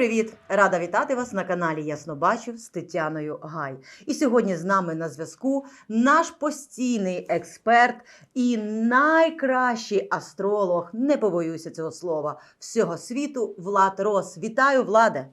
привіт! Рада вітати вас на каналі Ясно Бачив з Тетяною Гай. І сьогодні з нами на зв'язку наш постійний експерт і найкращий астролог, не побоюся цього слова, всього світу Влад Рос. Вітаю, Владе!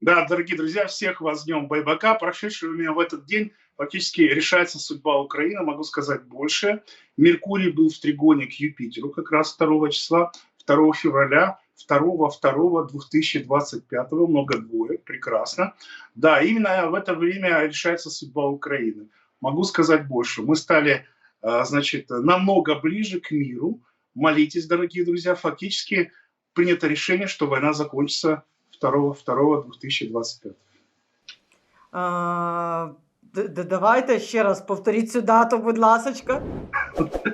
Да, дорогие друзья, всех вас с Днем Байбака. Прошедший у меня в этот день фактически решается судьба Украины. Могу сказать больше. Меркурий был в тригоне к Юпитеру как раз 2 числа, 2 февраля, 2-2-2025, много двоек, прекрасно. Да, именно в это время решается судьба Украины. Могу сказать больше. Мы стали, а, значит, намного ближе к миру. Молитесь, дорогие друзья. Фактически принято решение, что война закончится 2-2-2025. А, давайте ще раз повторіть цю дату, будь ласочка.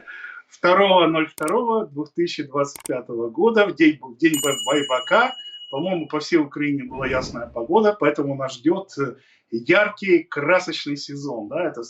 2.02.2025 года, в день, в день Бай- Байбака. По-моему, по всей Украине была ясная погода, поэтому нас ждет э, яркий, красочный сезон. Да? Это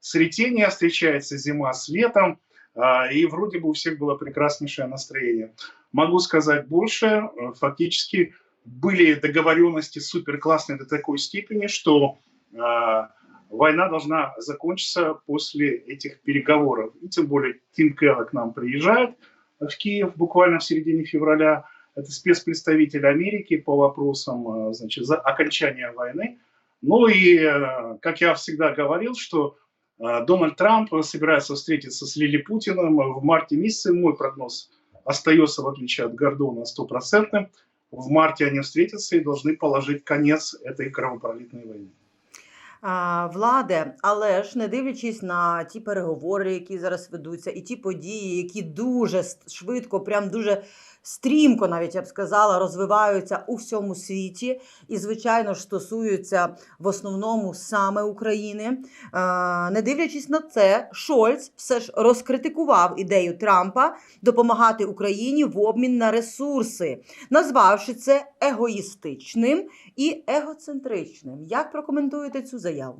сретение, встречается зима с летом, а, и вроде бы у всех было прекраснейшее настроение. Могу сказать больше, э, фактически были договоренности супер классные до такой степени, что а, война должна закончиться после этих переговоров. И тем более Тим Келла к нам приезжает в Киев буквально в середине февраля. Это спецпредставитель Америки по вопросам э, значит, за окончания войны. Ну и, э, как я всегда говорил, что э, Дональд Трамп собирается встретиться с Лили Путиным в марте месяце. Мой прогноз остается, в отличие от Гордона, стопроцентным. В марте они встретятся и должны положить конец этой кровопролитной войне. А, Владе, але ж не дивлячись на ті переговори, які зараз ведуться, і ті події, які дуже с- швидко, прям дуже стрімко, навіть я б сказала, розвиваються у всьому світі, і, звичайно ж, стосуються в основному саме України. Не дивлячись на це, Шольц все ж розкритикував ідею Трампа допомагати Україні в обмін на ресурси, назвавши це егоїстичним і егоцентричним. Як прокоментуєте цю заяву?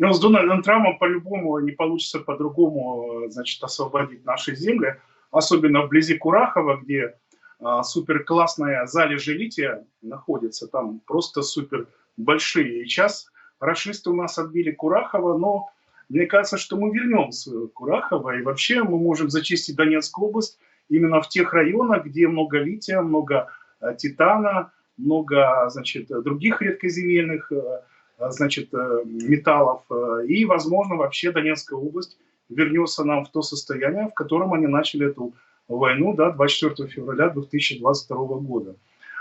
Ну, с Дональдом Трампом по-любому не получится по-другому, значит, освободить наши земли, особенно вблизи Курахова, где а, супер классная залежи лития находится, там просто супер большие. И сейчас расисты у нас отбили Курахова, но мне кажется, что мы вернем свое Курахово, и вообще мы можем зачистить Донецкую область именно в тех районах, где много лития, много э, титана, много, значит, других редкоземельных э, значит, э, металлов. И, возможно, вообще Донецкая область вернется нам в то состояние, в котором они начали эту войну да, 24 февраля 2022 года.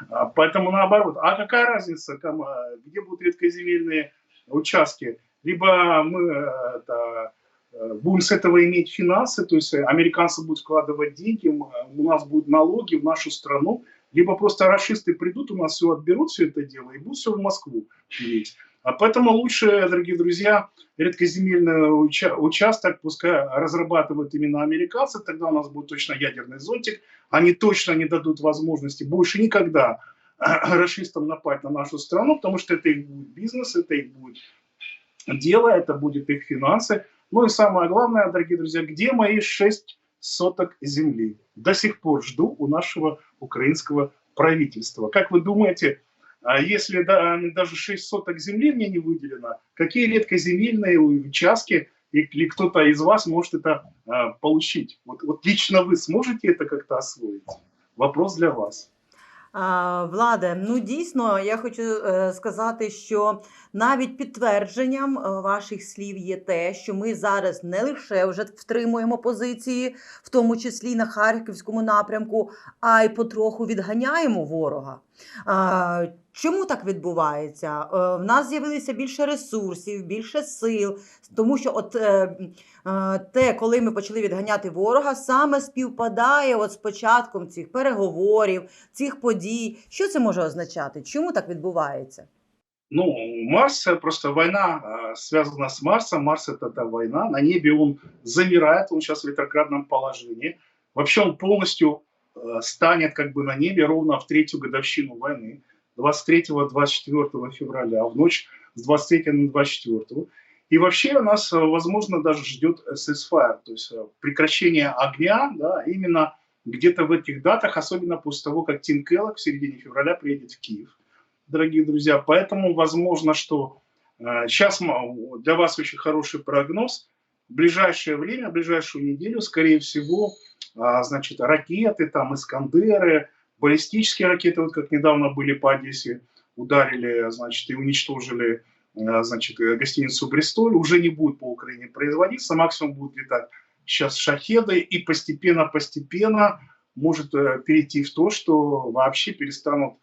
А, Поэтому наоборот. А какая разница, а, где будут редкоземельные участки? Либо мы э, это, э, будем с этого иметь финансы, то есть американцы будут вкладывать деньги, у нас будут налоги в нашу страну, либо просто расисты придут, у нас все отберут, все это дело, и будут все в Москву лить. А поэтому лучше, дорогие друзья, редкоземельный уча- участок пускай разрабатывают именно американцы, тогда у нас будет точно ядерный зонтик, они точно не дадут возможности больше никогда расистам напасть на нашу страну, потому что это их будет бизнес, это их будет дело, это будет их финансы. Ну и самое главное, дорогие друзья, где мои 6 соток земли? До сих пор жду у нашего украинского правительства. Как вы думаете, а если да, даже 6 соток земли мне не выделено, какие редкоземельные участки или кто-то из вас может это а, получить? Вот, вот лично вы сможете это как-то освоить? Вопрос для вас. А, Владе, ну дійсно, я хочу е, сказати, що навіть підтвердженням е, ваших слів є те, що ми зараз не лише вже втримуємо позиції, в тому числі на харківському напрямку, а й потроху відганяємо ворога. Чому так відбувається? Е, В нас з'явилося більше ресурсів, більше сил, тому що от е, те, коли ми почали відганяти ворога, саме співпадає от з початком цих переговорів, цих подій. Що це може означати? Чому так відбувається? Ну, Марс, э, просто война э, связана с Марсом. Марс это, это война. На небе он замирает, он сейчас в ретроградном положении. Вообще он полностью э, станет как бы на небе ровно в третью годовщину войны, 23-24 февраля, в ночь с 23 на 24. И вообще нас, возможно, даже ждет ceasefire, то есть прекращение огня, да, именно где-то в этих датах, особенно после того, как Тим Келлог в середине февраля приедет в Киев. Дорогие друзья. Поэтому возможно, что сейчас для вас очень хороший прогноз. В ближайшее время, в ближайшую неделю, скорее всего, а, значит, ракеты, там, Искандеры, баллистические ракеты, вот как недавно были по Одессе, ударили, значит, и уничтожили, а, значит, гостиницу Бристоль, уже не будет по Украине производиться, максимум будет летать сейчас шахеды, и постепенно-постепенно может э, перейти в то, что вообще перестанут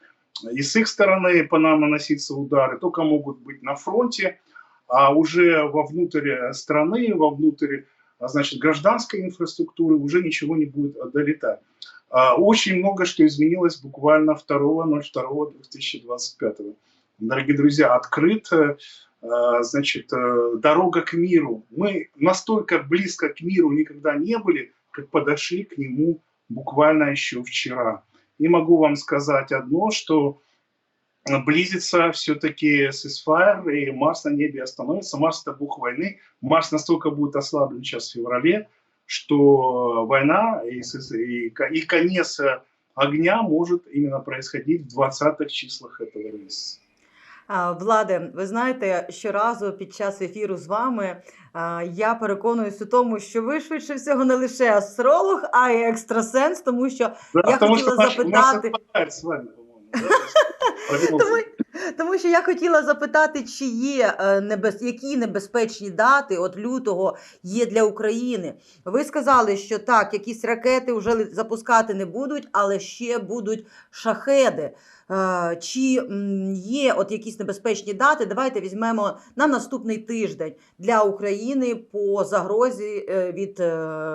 и с их стороны по нам наноситься удары, только могут быть на фронте, а уже вовнутрь страны, вовнутрь а, значит, гражданской инфраструктуры уже ничего не будет долетать. А, очень много что изменилось буквально 2.02.2025. Дорогие друзья, открыт а, значит, э, дорога к миру. Мы настолько близко к миру никогда не были, как подошли к нему буквально еще вчера. И могу вам сказать одно, что близится все-таки ceasefire, и Марс на небе остановится. Марс – это бог войны. Марс настолько будет ослаблен сейчас в феврале, что война и, и, и конец огня может именно происходить в 20-х числах этого месяца. Владе, ви знаєте, щоразу під час ефіру з вами я переконуюсь у тому, що ви швидше всього не лише астролог, а й екстрасенс, тому що да, я тому хотіла що запитати. Тому, тому що я хотіла запитати, чи є е, небез, які небезпечні дати от лютого є для України. Ви сказали, що так, якісь ракети вже запускати не будуть, але ще будуть шахеди. Е, Чи є от якісь небезпечні дати? Давайте візьмемо на наступний тиждень для України по загрозі е, від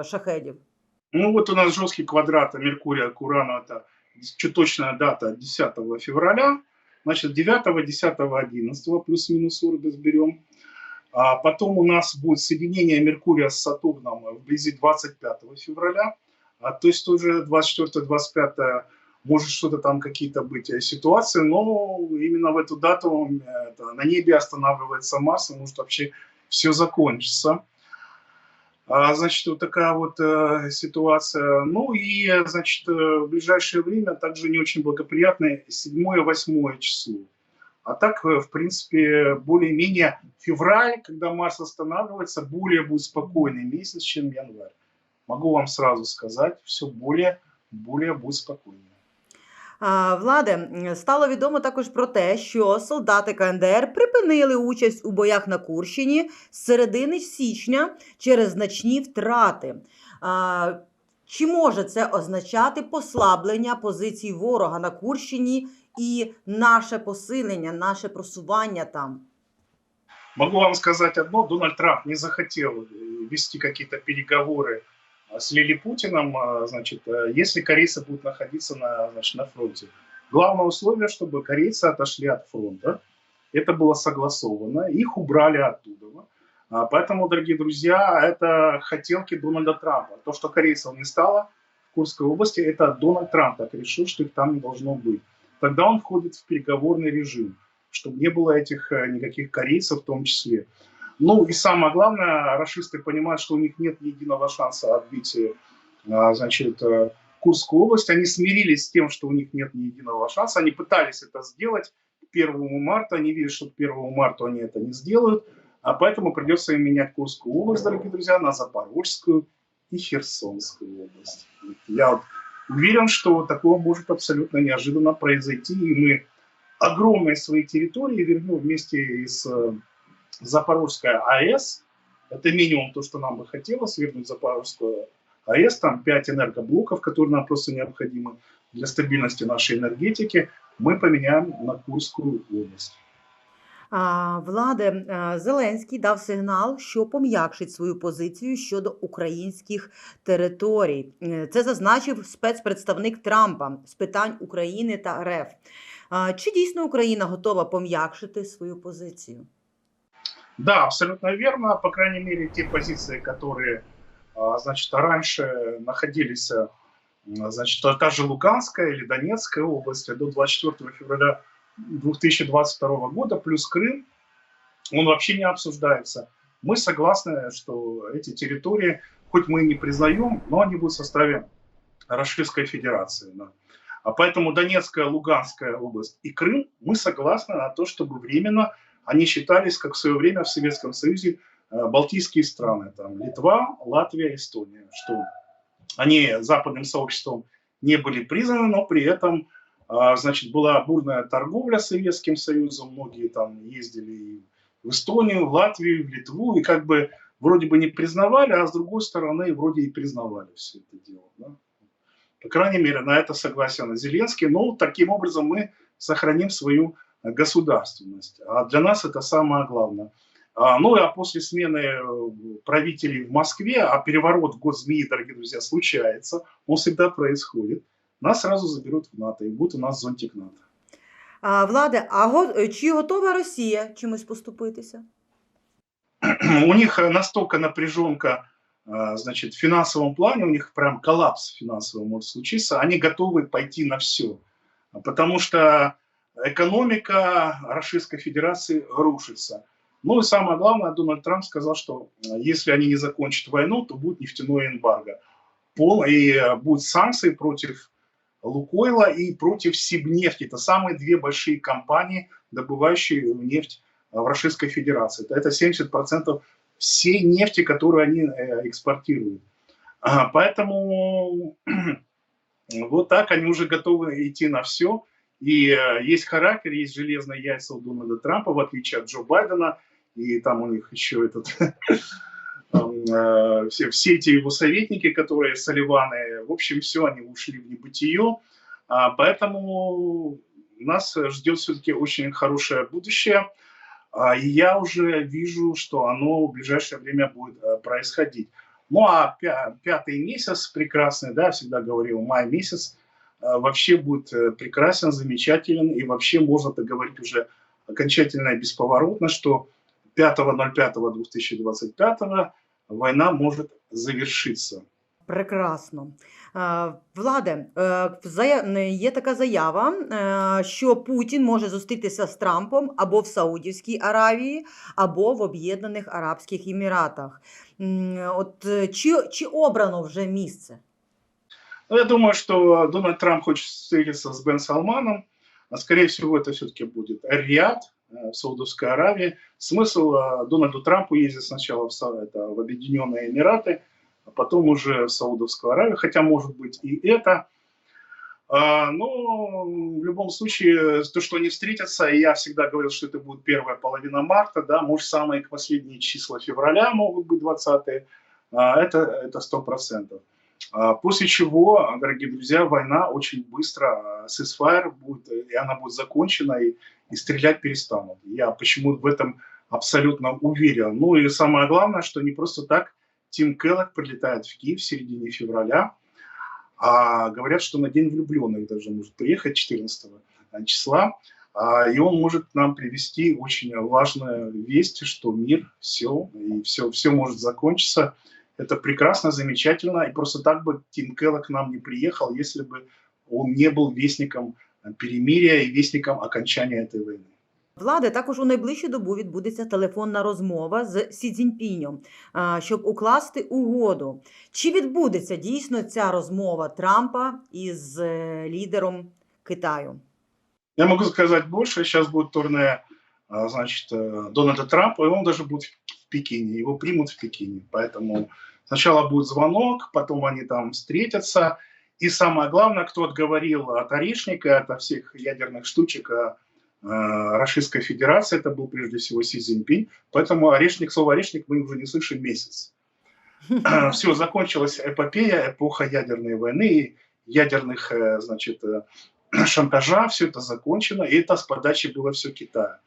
шахедів. Ну вот у нас жесткий квадрат Меркурия к Урану, это точная дата 10 февраля, значит 9, 10, 11 плюс-минус Урбис берем. А потом у нас будет соединение Меркурия с Сатурном вблизи 25 февраля, а, то есть уже 24-25 может что-то там какие-то быть э, ситуации, но именно в эту дату это, на небе останавливается Марс, и может вообще все закончится. А, значит, вот такая вот э, ситуация. Ну и, значит, э, в ближайшее время также не очень благоприятное 7-8 число. А так, э, в принципе, более-менее февраль, когда Марс останавливается, более будет спокойный месяц, чем январь. Могу вам сразу сказать, все более, более будет спокойно. Владе, стало відомо також про те, що солдати КНДР припинили участь у боях на Курщині з середини січня через значні втрати. Чи може це означати послаблення позицій ворога на Курщині і наше посилення, наше просування там? Могу вам сказать одно. Дональд Трамп не захотел э, вести какие-то с Лилипутиным, значит, э, если корейцы будут находиться на, значит, на фронте. Главное условие, чтобы корейцы отошли от фронта. Это было согласовано, их убрали оттуда. А, поэтому, дорогие друзья, это хотелки Дональда Трампа. То, что корейцев не стало в Курской области, это Дональд Трамп так решил, что их там не должно быть. Тогда он входит в переговорный режим, чтобы не было этих э, никаких корейцев в том числе. Ну и самое главное, расисты понимают, что у них нет единого шанса отбить а, значит, э, Курскую область. Они смирились с тем, что у них нет ни единого шанса. Они пытались это сделать к 1 марта. Они видят, что к 1 марта они это не сделают. А поэтому придется им менять Курскую область, дорогие друзья, на Запорожскую и Херсонскую область. Я уверен, что такое может абсолютно неожиданно произойти. И мы огромные свои территории вернем вместе с Запорожская АЭС. Это минимум то, что нам бы хотелось, вернуть Запорожскую АЭС. Там 5 энергоблоков, которые нам просто необходимы для стабильности нашей энергетики. Мы поменяем на Курскую область. А, Владе Зеленський дав сигнал, що пом'якшить свою позицію щодо українських територій. Е, це зазначив спецпредставник Трампа з питань України та РФ. Чи дійсно Україна готова пом'якшити свою позицію? Да, абсолютно верно. По крайней мере, те позиции, которые, а, значит, раньше находились, а, значит, та же Луганская или Донецкая область до 24 февраля 2022 года, плюс Крым, он вообще не обсуждается. Мы согласны, что эти территории, хоть мы и не признаем, но они будут в составе Российской Федерации. Да. А поэтому Донецкая, Луганская область и Крым мы согласны на то, чтобы временно они считались, как в свое время в Советском Союзе, э, балтийские страны, там Литва, Латвия, Эстония, что они западным сообществом не были признаны, но при этом а, значит, была бурная торговля с Советским Союзом, многие там ездили и в Эстонию, в Латвию, в Литву, и как бы вроде бы не признавали, а с другой стороны вроде и признавали все это дело. Да? По крайней мере, на это согласен Зеленский. Но таким образом мы сохраним свою государственность. А для нас это самое главное. А, ну, а после смены э, правителей в Москве, а переворот в год змеи, дорогие друзья, случается, он всегда происходит, нас сразу заберут в НАТО и будет у нас зонтик НАТО. А, Владе, а го- чи готова Росія чимось поступитися? у них настолько напряженка, а, значит, в финансовом плане, у них прям коллапс финансовый может случиться, они готовы пойти на все. Потому что экономика Российской Федерации рушится. Ну и самое главное, Дональд Трамп сказал, что а, если они не закончат войну, то будет нефтяное эмбарго. Пол, и а, будут санкции против Лукойла и против Сибнефти. Это самые две большие компании, добывающие нефть в Российской Федерации. Это 70% всей нефти, которую они э, экспортируют. А, Поэтому вот так они уже готовы идти на все. И э, есть характер, есть железные яйца у Дональда Трампа, в отличие от Джо Байдена. И там у них еще этот э, все, все эти его советники, которые Соливаны, в общем, все, они ушли в небытие. А, Поэтому нас ждет все-таки очень хорошее будущее. А, И я уже вижу, что оно в ближайшее время будет э, происходить. Ну а пя- пятый месяц прекрасный, да, всегда говорил, май месяц вообще будет э, прекрасен, замечателен, и вообще можно так говорить уже окончательно и бесповоротно, что 5.05.2025 война может завершиться. Прекрасно. Е, Владе, е, в зая- не, є така заява, е, що Путін може зустрітися з Трампом або в Саудівській Аравії, або в Об'єднаних Арабських Еміратах. М, От е, чи, чи обрано вже місце? Ну, я думаю, что Дональд Трамп хочет встретиться с Бен Салманом. А скорее всего, это все-таки будет Риад э, в Саудовской Аравии. Смысл э, Дональду Трампу ездить сначала в, это, в Объединенные Эмираты, а потом уже в Саудовскую Аравию, хотя может быть и это. А, Но в любом случае, то, что они встретятся, я всегда говорил, что это будет первая половина марта, да, может, самые последние числа февраля могут быть 20-е, а, это, это 100%. А, После чего, дорогие друзья, война очень быстро, а, ceasefire будет, и она будет закончена, и, и стрелять перестанут. Я почему в этом абсолютно уверен. Ну и самое главное, что не просто так Тим Келлок прилетает в Киев в середине февраля, а говорят, что на День влюбленных даже может приехать 14 числа, а, и он может нам привести очень важную весть, что мир, все, и все, все может закончиться. Это прекрасно, замечательно, и просто так бы Тим Келлок к нам не приехал, если бы он не был вестником перемирия и вестником окончания этой войны. Владе, також у найближчу добу відбудеться телефонна розмова з Сі Цзіньпінем, а, щоб укласти угоду. Чи відбудеться дійсно ця розмова Трампа із е, лідером Китаю? Я могу сказать больше. Сейчас будет турне а, значит, э, Дональда Трампа, и он даже будет в Пекине. Его примут в Пекине. Поэтому сначала будет звонок, потом они там встретятся. И самое главное, кто отговорил от орешника, от всех ядерных штучек а, а, Российской Федерации, это был прежде всего Си Цзиньпинь. Поэтому орешник, слово орешник мы уже не слышим месяц. Все, закончилась эпопея, эпоха ядерной войны, ядерных, э, значит, э, шантажа, все это закончено, и это с подачи было все Китая.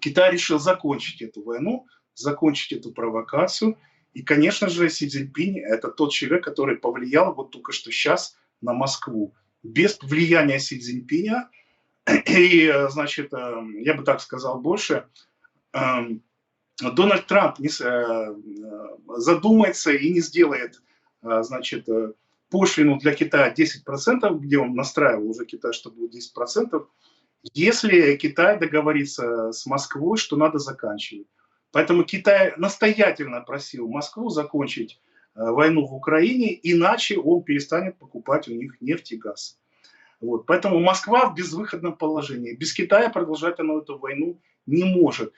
Китай решил закончить эту войну, закончить эту провокацию, и, конечно же, Си Цзиньпинь – это тот человек, который повлиял вот только что сейчас на Москву. Без влияния Си Цзиньпиня, и, значит, э, я бы так сказал больше, эм, Дональд Трамп не э, э, задумается и не сделает, э, значит, пошлину для Китая 10%, где он настраивал уже Китай, что будет 10%, если Китай договорится с Москвой, что надо заканчивать. Поэтому Китай настоятельно просил Москву закончить э, войну в Украине, иначе он перестанет покупать у них нефть и газ. Вот. Поэтому Москва в безвыходном положении. Без Китая продолжать она эту войну не может.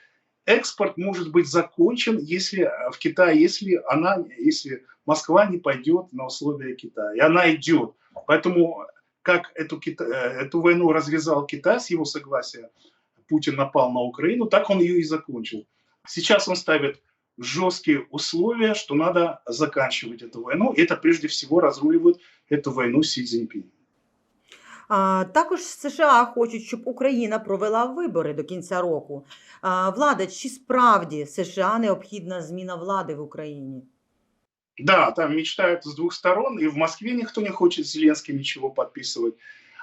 Экспорт может быть закончен, если э, в Китае, если она, если Москва не пойдет на условия Китая. И она идет. Поэтому как эту, Кита- э, эту войну развязал Китай с его согласия, Путин напал на Украину, так он ее и закончил. Сейчас он ставит жесткие условия, что надо заканчивать эту войну. И это прежде всего разруливает эту войну Си Цзиньпин. А, також США хочуть, щоб Україна провела вибори до кінця року. А, влада, чи справді США необхідна зміна влади в Україні? Да, там мечтают с двух сторон, и в Москве никто не хочет с Зеленским ничего подписывать.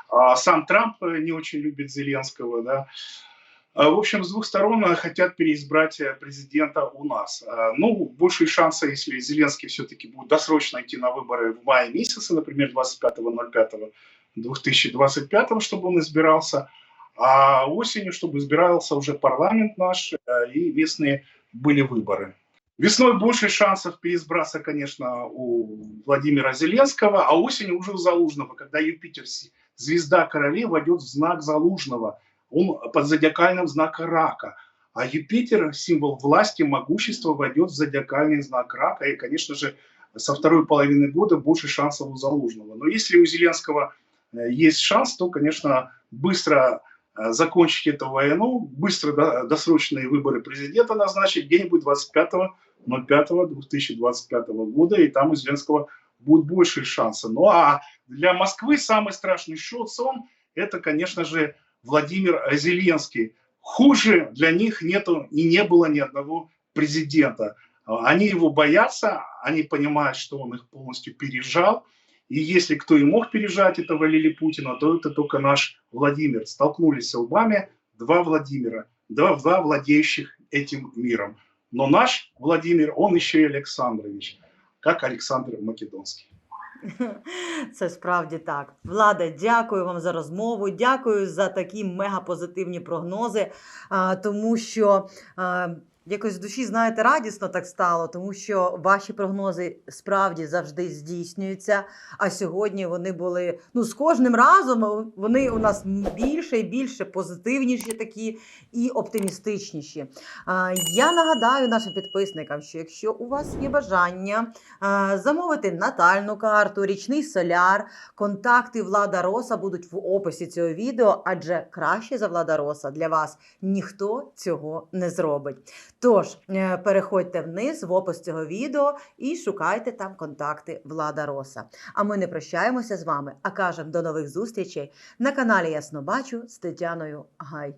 А сам Трамп э, не очень любит Зеленского, да. А, В общем, с двух сторон э, хотят переизбрать э, президента у нас. А, Ну, большие шансы, если Зеленский все-таки будет досрочно идти на выборы в мае месяце, например, 25.05.2025, чтобы он избирался, а осенью, чтобы избирался уже парламент наш э, и местные были выборы. Весной больше шансов переизбраться, конечно, у Владимира Зеленского, а осенью уже у Залужного, когда Юпитер, звезда королей, войдет в знак Залужного. Он под зодиакальным знаком рака. А Юпитер, символ власти, могущества, войдет в зодиакальный знак рака. И, конечно же, со второй половины года больше шансов у Залужного. Но если у Зеленского э, есть шанс, то, конечно, быстро э, закончить эту войну, быстро до- досрочные выборы президента назначить где-нибудь 25 05.2025 года, и там у Зеленского будет больше шанса. Ну а для Москвы самый страшный шот сон – это, конечно же, Владимир Зеленский. Хуже для них нету и не было ни одного президента. Они его боятся, они понимают, что он их полностью пережал. И если кто и мог пережать этого Лили Путина, то это только наш Владимир. Столкнулись лбами два Владимира, два, два владеющих этим миром. Но наш Владимир, он еще и Александрович, как Александр Македонский. Це справді так. Влада, дякую вам за розмову. Дякую за такі мегапозитивні прогнози, а, тому що а, якось в душі, знаєте, радісно так стало, тому що ваші прогнози справді завжди здійснюються. А сьогодні вони були ну з кожним разом вони у нас більше і більше позитивніші такі і оптимістичніші. Я нагадаю нашим підписникам, що якщо у вас є бажання замовити натальну карту, річний соляр, контакти Влада Роса будуть в описі цього відео, адже краще за Влада Роса для вас ніхто цього не зробить. Тож е, переходьте вниз в опис цього відео і шукайте там контакти Влада Роса. А ми не прощаємося з вами, а кажемо до нових зустрічей на каналі Ясно Бачу з Тетяною Гай.